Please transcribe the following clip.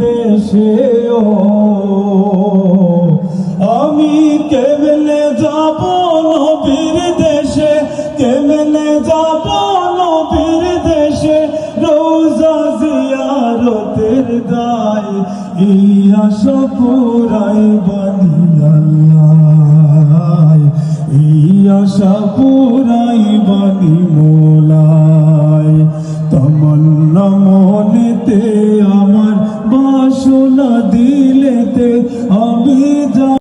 বিদেশে ও আমি কেমনে যাব নবীর দেশে? কেমনে যাব নবীর দেশে? রোজা জিয়ারতের দায় এই আশা পুরাই বানি আল্লাহ এই আশা পুরাই বানি মোলায় তমন্না মনেতে আমার বাসনা দিলেতে আমার